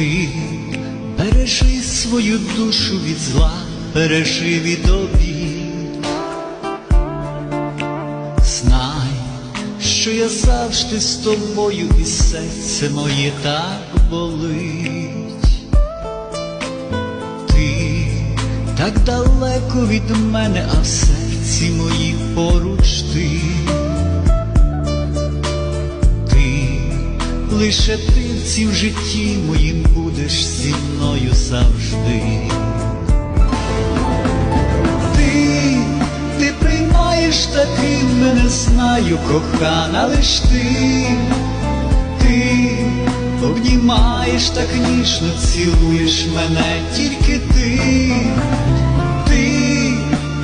Ти бережи свою душу від зла, бережи від обід. Знай, що я завжди з тобою, і серце моє так болить. Ти так далеко від мене, а в серці моїй поруч. Ти лише ти в цім житті моїм будеш зі мною завжди. Ти, ти приймаєш таким, мене знаю, кохана, лиш ти, ти обнімаєш так ніжно, цілуєш мене тільки ти, ти,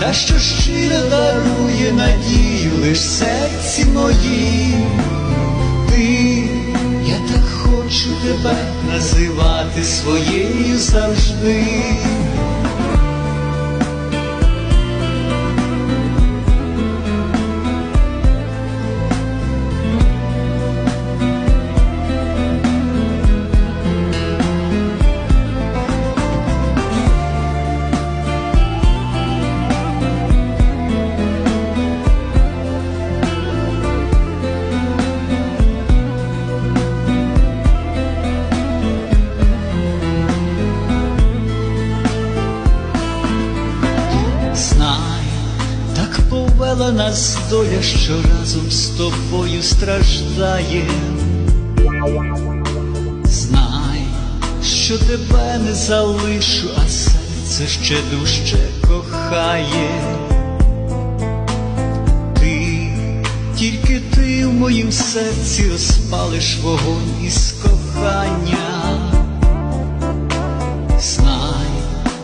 та що щиро дарує надію лиш серці моїм. Хочу тебе називати своєю завжди. Повела нас доля, що разом з тобою страждає. Знай, що тебе не залишу, а серце ще дужче кохає. Ти, тільки ти в моїм серці розпалиш вогонь із кохання. Знай,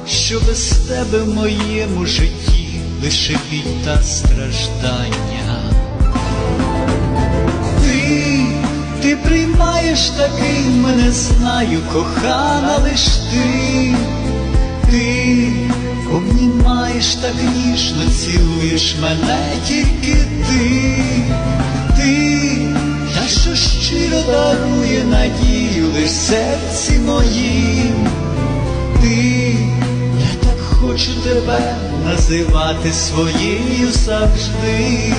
що без тебе в моєму житті лише біль та страждання. Ти, ти приймаєш такий, мене знаю, кохана лиш ти, ти обнімаєш так ніжно, цілуєш мене тільки ти, ти, та що щиро дарує надію лиш серці моїм ти, хочу тебе називати своєю завжди.